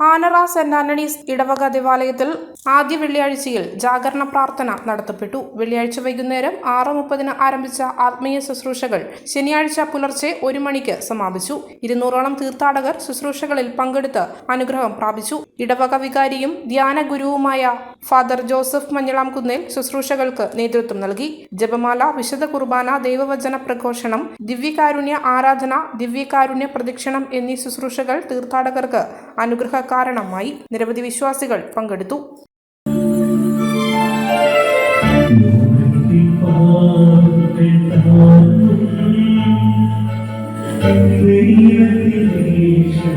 Anara saint Antony's ഇടവക ദേവാലയത്തിൽ ആദ്യ വെള്ളിയാഴ്ചയിൽ ജാഗരണ പ്രാർത്ഥന നടത്തപ്പെട്ടു. വെള്ളിയാഴ്ച വൈകുന്നേരം ആറ് മുപ്പതിന് ആരംഭിച്ച ആത്മീയ ശുശ്രൂഷകൾ ശനിയാഴ്ച പുലർച്ചെ ഒരു മണിക്ക് സമാപിച്ചു. ഇരുന്നൂറോളം തീർത്ഥാടകർ ശുശ്രൂഷകളിൽ പങ്കെടുത്ത് അനുഗ്രഹം പ്രാപിച്ചു. ഇടവക വികാരിയും ധ്യാന ഗുരുവുമായ ഫാദർ ജോസഫ് മഞ്ഞളാംകുന്നേൽ ശുശ്രൂഷകൾക്ക് നേതൃത്വം നൽകി. ജപമാല വിശുദ്ധ കുർബാന ദൈവവചന പ്രഘോഷണം ദിവ്യകാരുണ്യ ആരാധന ദിവ്യകാരുണ്യ പ്രദക്ഷിണം എന്നീ ശുശ്രൂഷകൾ തീർത്ഥാടകർക്ക് അനുഗ്രഹ കാരണമായി നിരവധി വിശ്വാസികൾ പങ്കെടുത്തു. കുറിച്ച്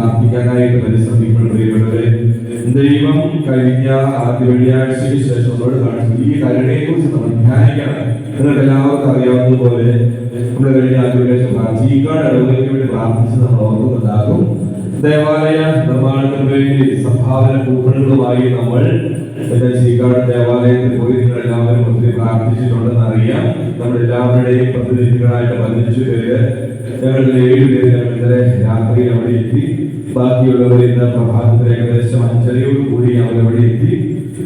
പ്രാർത്ഥിക്കാനായിട്ട് പരിശ്രമിക്കുന്ന പ്രിയപ്പെട്ടവരെ ദൈവം കഴിഞ്ഞ ആദ്യ വെള്ളിയാഴ്ചയ്ക്ക് ശേഷം നമ്മൾ ഈ കരുണയെ കുറിച്ച് നമ്മൾ ധ്യാനിക്കണം. നിങ്ങൾക്ക് എല്ലാവർക്കും അറിയാവുന്നതുപോലെ നമ്മുടെ കഴിഞ്ഞ ആദ്യ വെള്ളിയാഴ്ച പ്രാർത്ഥിക്കാൻ ഇടവുകൾക്ക് വേണ്ടി പ്രാർത്ഥിച്ച് നമ്മൾ ഓർക്കുന്നുണ്ടാകും. ദേവാലയ നിർമ്മാണത്തിന് വേണ്ടി സംഭാവന കൂപ്പണുകളുമായി നമ്മൾ ശ്രീകാട് ദേവാലയത്തിൽ പോയി നിങ്ങൾ എല്ലാവരും ഒത്തിരി പ്രാർത്ഥിച്ചിട്ടുണ്ടെന്ന് അറിയാം. നമ്മൾ എല്ലാവരുടെയും പ്രതിനിധികളായിട്ട് പതിനഞ്ചു പേര് ഞങ്ങളുടെ ഏഴ് പേര് ഞങ്ങൾ ഇന്നലെ രാത്രി അവിടെ എത്തി. ബാക്കിയുള്ളവർ ഇന്ന് പ്രഭാതത്തിൽ ഏകദേശം അഞ്ചരയോട് കൂടി അവർ അവിടെ എത്തി.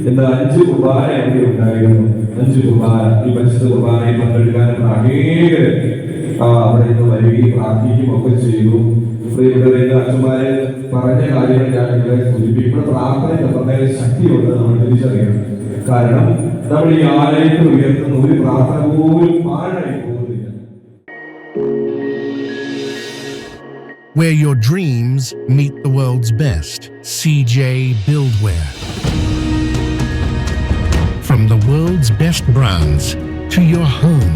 ഇന്ന് അഞ്ച് കുർബാന അവിടെ ഉണ്ടായിരുന്നു. അഞ്ച് കുർബാന ഈ പരിശുദ്ധ കുർബാനയിൽ പങ്കെടുക്കാനുള്ള അനേകര് അവിടെ നിന്ന് വരികയും പ്രാർത്ഥിക്കുകയും ഒക്കെ ചെയ്തു. പ്രിയപ്പെട്ടവരെ ഇന്ന് അച്ഛന്മാര് പറഞ്ഞ കാര്യങ്ങൾ ഞാൻ നിങ്ങളെ സൂചിപ്പിക്കും ഇവിടെ പ്രാർത്ഥനയ്ക്ക് പ്രത്യേക ശക്തിയുണ്ട് നമ്മൾ തിരിച്ചറിയണം കാരണം നമ്മൾ ഈ ആലയത്തിൽ ഉയർത്തുന്ന ഒരു പ്രാർത്ഥന പോലും പാഴായി പോകുന്നില്ല Where your dreams meet the world's best. CJ Buildwear. From the world's best brands to your home.